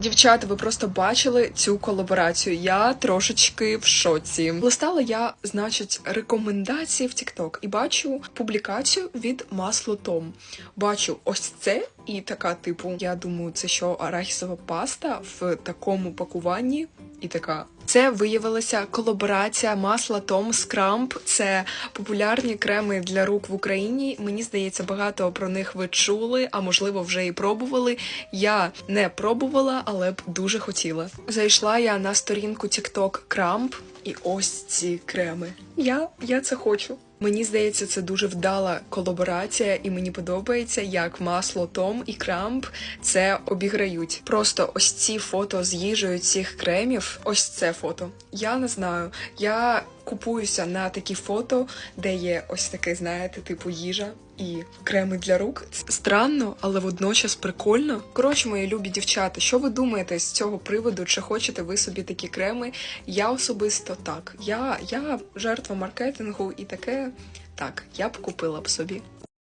Дівчата, ви просто бачили цю колаборацію. Я трошечки в шоці. Листала я, значить, рекомендації в TikTok і бачу публікацію від Масло Том. Бачу ось це і така, типу, я думаю, це що арахісова паста в такому пакуванні. І така. Це виявилася колаборація масла Том Скрамп. Це популярні креми для рук в Україні. Мені здається, багато про них ви чули, а можливо, вже і пробували. Я не пробувала, але б дуже хотіла. Зайшла я на сторінку TikTok Крамп, і ось ці креми. Я, я це хочу. Мені здається, це дуже вдала колаборація, і мені подобається, як масло Том і Крамп це обіграють. Просто ось ці фото з їжею цих кремів. Ось це фото. Я не знаю. Я купуюся на такі фото, де є ось таке, знаєте, типу їжа. І креми для рук странно, але водночас прикольно. Коротше, мої любі дівчата, що ви думаєте з цього приводу? Чи хочете ви собі такі креми? Я особисто так. Я, я жертва маркетингу і таке так, я б купила б собі.